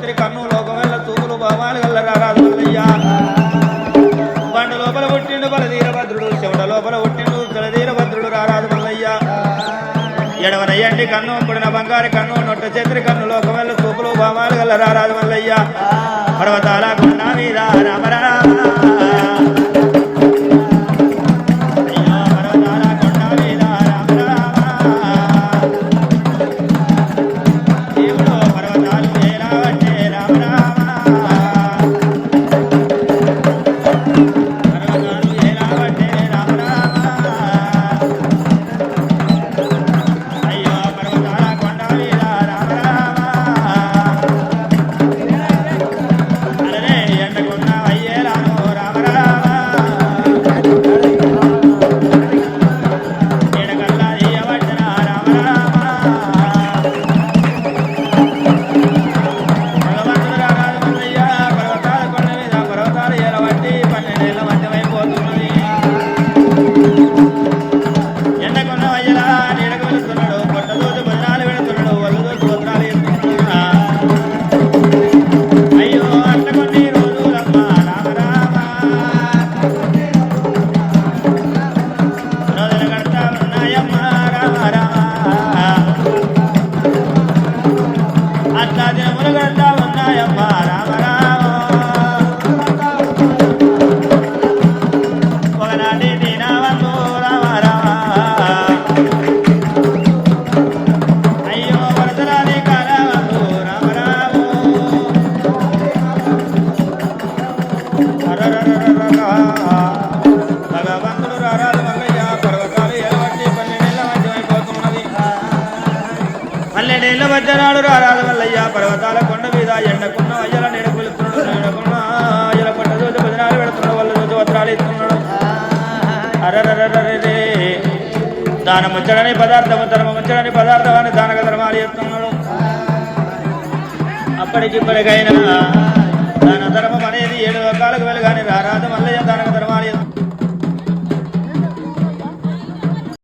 మంత్రి కన్ను లోకవెల్ల తూములు భావాలు గల్ల రారాజు బండ లోపల పుట్టిండు బలధీర భద్రుడు చెవిడ లోపల పుట్టిండు జలధీర భద్రుడు రారాజు ఎడవనయ్యండి కన్ను పుడిన బంగారు కన్ను నొట్ట చేతి కన్ను లోకవెల్ల తూపులు భావాలు గల్ల రారాజు మల్లయ్య పర్వతాల కొండ தமிழ் கண்டா வந்தாயம்மா ఏళ్ళ మధ్య నాడు పర్వతాల కొండ మీద ఎండకున్న అయ్యల నేను కొలుపుతున్నాడు అయ్యల కొండ చూసి భజనాలు పెడుతున్నాడు వాళ్ళ చూసి వస్త్రాలు ఇస్తున్నాడు. అరే దానం ఉంచడని పదార్థము ధర్మం ఉంచడని పదార్థం అని దానక ధర్మాలు చేస్తున్నాడు అప్పటికిప్పటికైనా దాన ధర్మం అనేది ఏడు రకాలకు వెళ్ళగానే రారాజ మల్లయ్య దానక